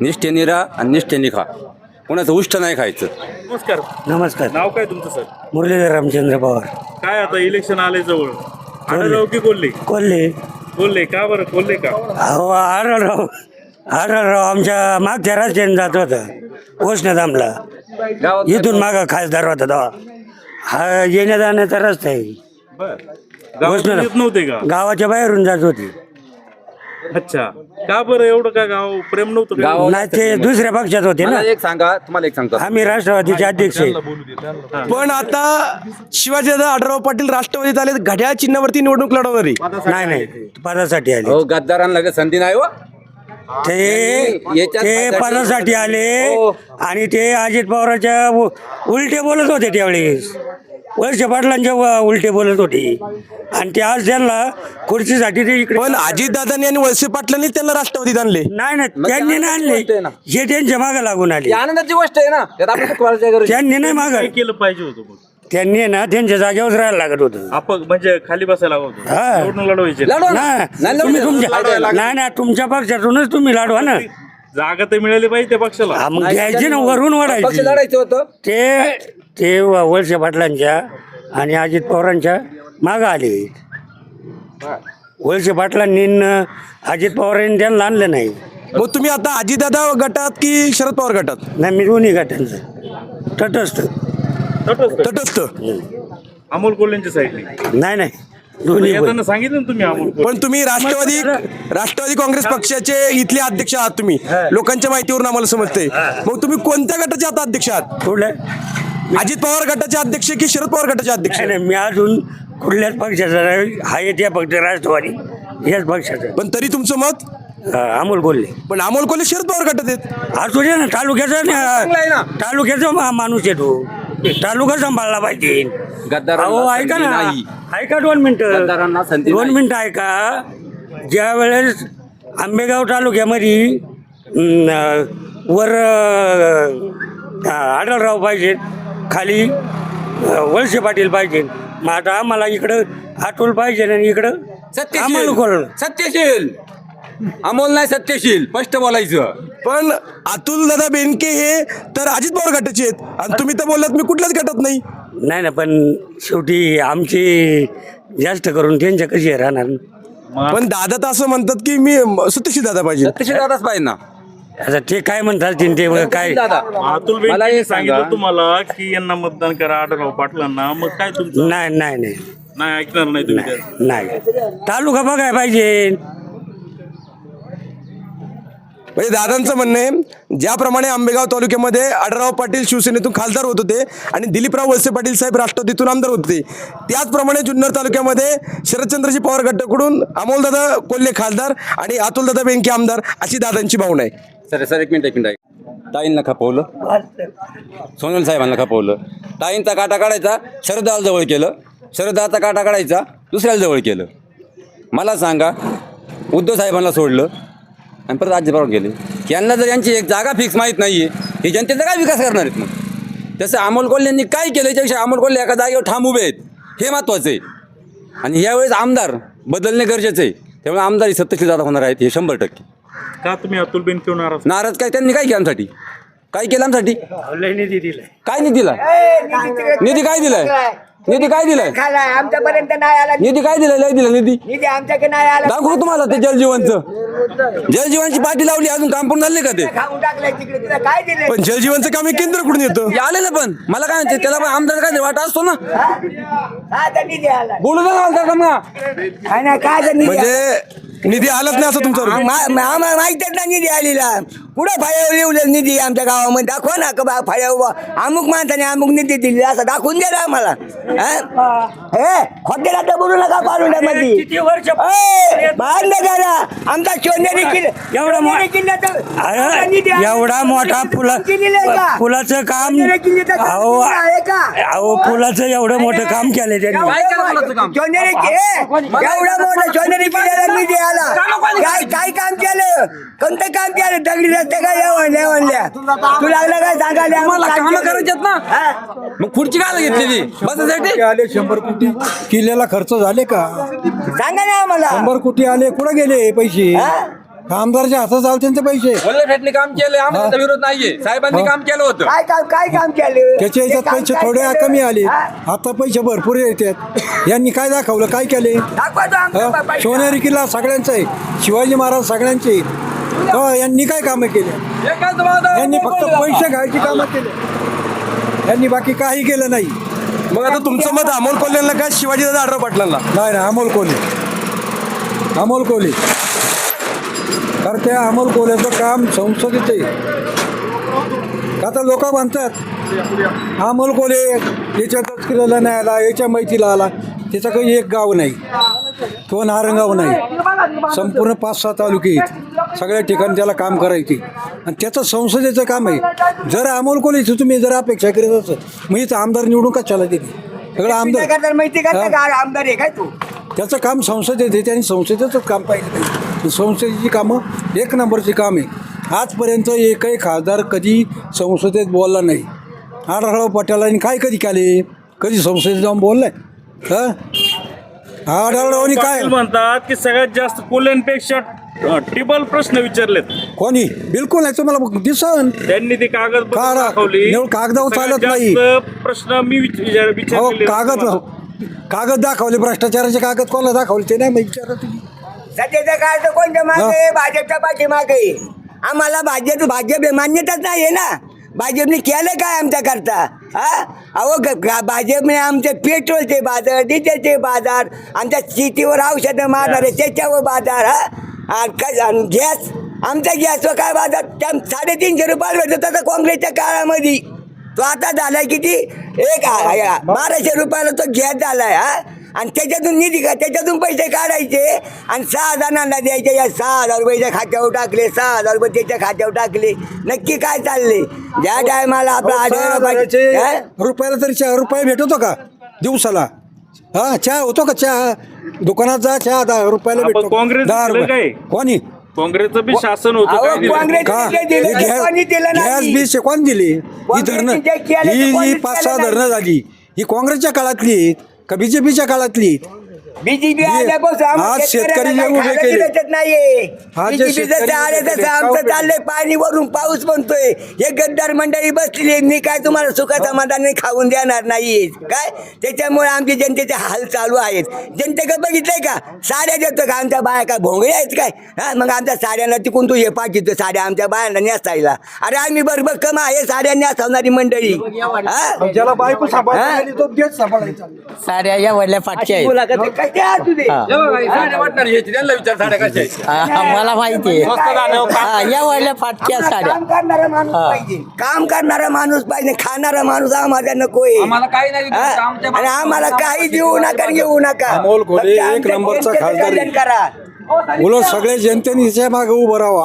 निष्ठेने राहा आणि निष्ठेने खा कोणाचं उष्ट नाही खायचं. नमस्कार. नमस्कार. नाव काय तुमचं सर? मुरलीधर रामचंद्र पवार. काय आता इलेक्शन आले जवळ? आढळराव की कोल्हे? कोल्हे. कोल्हे का बरं? कोल्हे का? अहो आढळराव आढळराव आमच्या मागच्या राज्याने जात होता. उष्णधामला इथून मागा खासदार होता तेव्हा. हा येण्या जाण्याचा रस्ता आहे. बर. गावातून येत नव्हते का? गावाच्या बाहेरून जात होती. अच्छा. का बरं एवढं का गाव प्रेम नव्हतं का? गाव- नाही ते दुसऱ्या पक्षात होते ना. मला एक सांगा तुम्हाला एक सांगतो. आम्ही राष्ट्रवादीचे अध्यक्ष आहे. पण आता शिवाजीदादा आढळराव पाटील राष्ट्रवादीत आले घड्याळ चिन्हावरती निवडणूक लढवणार. आहे नाही नाही. पदासाठी आले. हो गद्दारांना लगेच संधी नाही हो. ते याच्यात ते फायदा पदासाठी आले हो. आणि ते अजित पवारांच्या उ- उलटे बोलत होते त्यावेळेस. वळसे पाटलांच्या व- उलटे बोलत होते. आणि ते आज त्यांना खुर्चीसाठी ते इकडे पण अजितदादांनी आणि वळसे पाटलांनी त्यांना राष्ट्रवादीत आणले. नाही ना त्यांनी नाही ना. आणले. हे त्यांच्या मागे लागून आले. ही आनंदाची गोष्ट आहे ना? त्यात आपण त्यांनी नाही माग. काय केलं पाहिजे होतं मग. त्यांनी ना त्यांच्या जागेवर राहायला लागत होतं. आपण म्हणजे खाली बसायला हवं होतं. हा. निवडणूक लढवायची. लढवा ना. नाही नाही लढू तुम्ही. तुमच्या नाही ना तुमच्या पक्षातूनच तुम्ही लाडवा ना. जागा तर मिळाली पाहिजे त्या पक्षाला. हा, मग घ्यायची ना वरून पक्ष वाढायची लढायचं होतं. ते ते व- वळसे पाटलांच्या आणि अजित पवारांच्या मागं आले. वळसे पाटलांनी न अजित पवारांनी त्यांना आणलं नाही. मग तुम्ही आता अजितदादा गटात की शरद पवार गटात? नाही मी दोन्ही गटांचं. तटस्थ. तटस्थ. तटस्थ. अमोल कोल्हेंच्या साईडने नाही नाही. दोन्ही पण. येताना सांगितलं ना तुम्ही अमोल कोल्हे. पण तुम्ही राष्ट्रवादी राष्ट्रवादी काँग्रेस पक्षाचे इथले अध्यक्ष आहात तुम्ही. लोकांच्या माहितीवरून आम्हाला समजतंय. मग तुम्ही कोणत्या गटाचे आता अध्यक्ष आहात? कुठल्या? अजित पवार गटाचे अध्यक्ष की शरद पवार गटाचे अध्यक्ष? नाही नाही मी अजून कुठल्याच पक्षाचा नाही. आहे त्या पक्ष राष्ट्रवादी. याच पक्षाचा. पण तरी तुमचं मत? हा, अमोल कोल्हे. पण अमोल कोल्हे शरद पवार गटात आहेत. असू दे ना तालुक्याचा ना. तालुक्याचा मा- माणूस आहे तो. तालुका सांभाळला पाहिजे. गद्दारांना अहो ऐका संधी ना. नाही. ऐका दोन मिनिटं. गद्दारांना संधी दोन नाही. मिनिटं ऐका. ज्या वेळेस आंबेगाव तालुक्यामध्ये अं, वर अं, आढळराव पाहिजे खाली वळसे पाटील पाहिजे. मग आता आम्हाला इकडं अतुल पाहिजे आणि इकडं आम्हाला सत्यशील सत्यशील. अमोल नाही सत्यशील. स्पष्ट बोलायचं. पण अतुल दादा बेनके हे तर अजित पवार गटाचे आहेत. आणि तुम्ही तर बोललात मी कुठल्याच गटात नाही. नाही ना पण शेवटी आमची जास्त करून त्यांच्या कशी राहणार? पण दादा तर असं म्हणतात की मी सत्यशील दादा पाहिजे. सत्यशील दादाच पाहिजे ना. आता ते काय म्हणतात ते- ते काय? दादा अतुल मला बेनकेंनी सांगा. सांगितलं तुम्हाला की यांना मतदान करा आढळराव पाटलांना. मग काय तुमचं? नाही नाही नाही. नाही ऐकणार नाही तुम्ही त्याचं. नाही. तालुका बघाय पाहिजे. म्हणजे दादांचं म्हणणं आहे ज्याप्रमाणे आंबेगाव तालुक्यामध्ये आढळराव पाटील शिवसेनेतून खासदार होत होते आणि दिलीपराव वळसे पाटील साहेब राष्ट्रवादीतून आमदार होते त्याचप्रमाणे जुन्नर तालुक्यामध्ये शरदचंद्रजी पवार गटाकडून अमोलदादा कोल्हे खासदार आणि अतुलदादा बेंके आमदार अशी दादांची भावना आहे. सर सर एक मिनिट एक मिनिट. ताईंना खपवलं सोनल साहेबांना खपवलं ताईंचा काटा काढायचा शरदाला जवळ केलं. शरदाचा काटा काढायचा दुसऱ्याला जवळ केलं. मला सांगा उद्धव साहेबांना सोडलं. आणि परत राज्यभरावर गेले. यांना जर यांची एक जागा फिक्स माहीत नाही आहे हे जनतेचा काय विकास करणार आहेत मग? तसं अमोल कोल्हेंनी काय केलं याच्यापेक्षा अमोल कोल्हे एका जागेवर ठाम उभे आहेत हे महत्त्वाचं आहे. आणि यावेळेस आमदार बदलणे गरजेचं आहे. त्यामुळे आमदारी सत्तेची जादा होणार आहेत हे शंभर टक्के. का तुम्ही अतुल बेनके नाराज नाराज काय? त्यांनी काय केलं आमसाठी? काय केलं आमसाठी? निधी दिलाय. काय निधी दिलाय निधी काय दिलाय? निधी काय दिलाय? आमच्यापर्यंत नाही आला निधी. काय दिलाय? लय दिला निधी. निधी आमच्याकडे नाही आला. दाखवू तुम्हाला ते जलजीवनचं. जलजीवनची पाठी लावली अजून काम पण झाले का ते? खाऊन टाकलंय तिकडे तुला काय दिले पण जलजीवनचं काम हे केंद्राकडून येतं? हे? आलेलं पण. मला काय म्हणते त्याला पण आमदार काय वाटा असतो ना? निधी आला. बोलू दे ना आमदार ना काय नाही काय निधी म्हणजे निधी आलाच नाही असं तुमचं आला. मा- मा- आम्हाला माहितच ना निधी आलेला. कुठं फाळ्यावर लिवलं निधी आमच्या गावामध्ये? दाखवा ना का बा फाळ्यावर अमुक माणसाने अमुक निधी दिली असं दाखवून द्या ना आम्हाला. हा? ए हॉटेलात तर बोलू नका पारुंड्यामध्ये किती वर्ष ए, बांधलं जरा आमचा सोनेरी किल्ला एवढा मो- सोनेरी किल्ल्याचं- निधी. एवढा मोठा पुला दिलेलं आहे का? पुलाचं काम सोनेरी किल्ल्याचं अहो काम आहे का? अहो पुलाचं एवढं मोठं काम केलं त्यांनी. काय केलं मुलाचं काम? सोनेरी ए, एवढा मोठा सोनेरी किल्ल्याला निधी आला. काय काय काम केलं? कोणतं काम केलं? दगडी रस्ते काय येवणल्या येवणल्या तू लागलं काय सांगायला? तुम्हाला काम. करायच्यात ना? हा? मग खुर्ची काय घेतलेली बसासाठी? आले शंभर कोटी किल्ल्याला खर्च झाले का? सांगा ना आम्हाला. शंभर कोटी आले कुठं गेले पैसे? आमदारच्या हातात आले त्यांचे पैसे. काम केलं आम्हाला विरोध नाहीये. साहेबांनी काम केलं होतं. काय काम काय काम केलं? त्याच्या याच्यात पैसे थोडे? कमी आले. हा? आता पैसे भरपूर येतात. यांनी काय दाखवलं? काय केले? दाखवा तो आमचा हा? पैसा. सोनेरी किल्ला सगळ्यांचा आहे. शिवाजी महाराज सगळ्यांचे आहेत. यांनी काय कामं केले? यांनी फक्त पैसे घ्यायची कामं केले. यांनी बाकी काही केलं नाही. मग आता तुमचं मत अमोल कोल्ह्यांना काय शिवाजी दादा आढराव पाटलांना? नाही ना अमोल कोल्हे. अमोल कोल्हे. कारण त्या अमोल कोल्ह्याचं काम संसदेचं आहे. आता लोक म्हणतात अमोल कोल्हे याच्या तस्किराला नाही आला याच्या माहितीला आला. त्याचा काही एक गाव नाही. तो नारंगाव नाही. संपूर्ण पाच सहा तालुके आहेत. सगळ्या ठिकाणी त्याला काम करायचे. आणि त्याचं संसदेचं काम आहे. जर अमोल कोल्हेची तुम्ही जर अपेक्षा करीत असत मग इथं आमदार निवडून का चला दिली सगळं काय आमदार माहिती का? का आमदार आहे काय तू? त्याचं काम संसदेत आहे त्यांनी संसदेचंच काम पाहिजे. संसदेची कामं एक नंबरची काम आहे. आजपर्यंत एकही खासदार कधी संसदेत बोलला नाही. आढळराव पटेलांनी काय कधी केले? कधी संसदेत जाऊन बोललाय हा? आढळरावांनी काय? म्हणतात की सगळ्यात जास्त कोल्ह्यांपेक्षा टिबल प्रश्न विचारलेत. कोणी? बिलकुल नाही तुम्हाला दिसन. त्यांनी ती कागद काढा. दाखवली. एवढं कागदावर सगळ्यात चालत नाही. जास्त प्रश्न मी विच- विचार अहो विचारलेले कागद कागद दाखवले भ्रष्टाचाराचे कागद कोणाला दाखवले? ते नाही मग विचारा सध्याच्या काळात कोणत्या मागे? आहे? भाजपच्या पाठीमागे. आहे. आम्हाला भाजप भाजप मान्यताच नाही आहे ना. भाजपने केलं काय आमच्या करता हा? अहो ग- ग- भाजपने आमचे पेट्रोलचे बाजार डिझेलचे बाजार आमच्या शेतीवर औषधं मारणारे त्याच्यावर बाजार हा? आणि गॅस? आमच्या गॅसवर काय बाजार? त्या साडेतीनशे रुपयाला भेटत होता काँग्रेसच्या काळामध्ये? तो आता झालाय किती? एक बाराशे रुपयाला तो गॅस झालाय हा. आणि त्याच्यातून निधी का त्याच्यातून पैसे काढायचे. आणि सहा जणांना द्यायचे. या सहा हजार रुपयाच्या खात्यावर टाकले. सहा हजार रुपये त्याच्या खात्यावर टाकले. नक्की काय चालले ज्या टायमाला आपला पाटील- हा? रुपयाला तरी चार रुपये भेटतो का? दिवसाला. हा चहा होतो का चहा दुकानात जा चहा दहा रुपयाला आपण भेटतो काँग्रेस दहा दिलं रुपये काय? कोणी काँग्रेसचं बी शासन होतं अहो, काय दिलं? काँग्रेस- का दिलं हे गॅस कोणी दिलं नाही. गॅस बीस कोण दिली ही काँग्रेसने धरणं जे केलं ते ही कोणीच पाच सहा. धरणं झाली ही काँग्रेसच्या काळातली आहेत का बीजेपीच्या काळातली आहेत? बीजेपी आल्यापासून आज शेतकरी शेतकऱ्यांना जे काही उभे खायला केले. भेटत नाहीये. आज जे बीजेपी शेतकरी जसं आले उभे तसं केले, आमचं काय चाललंय पाणी वरून पाऊस म्हणतोय हे गद्दार मंडळी बसलेली आहे. मी काय तुम्हाला सुखा समाधानाने खाऊन देणार नाही काय? त्याच्यामुळे आमचे जनतेचे हाल चालू आहेत. जनतेकडे बघितलंय का? साड्या देतो का? आमच्या बाया काय भोंगळे आहेत काय? हा? मग आमच्या साड्यांना तिकून तू हे पाठवतो साड्या आमच्या बायांना नेसायला. अरे आम्ही बरोबर कमा हे साड्या नेसवणारी मंडळी. हा? ज्याला बायको हा? सांभाळायला तो तेच सांभाळायचा साड्या या वडल्या फाटक्या आहेत. मुलाखत आहे. त्यांना विचार साड्या कशा आहेत? हा, मला माहिती आहे. या वडल्या फाटक्या साड्या. काम करणारा माणूस पाहिजे. काम करणारा माणूस पाहिजे खाणारा माणूस आम्हाला नकोय आम्हाला काही नाही हा? दिलं. आमच्या आणि आम्हाला काही देऊ नका आणि घेऊ नका. अमोल कोल्हे फक्त एक आमच्या नंबरचा खासदार आहे. कल्याण करा. उलट सगळ्या जनतेने हिच्या मागे उभं राहावा.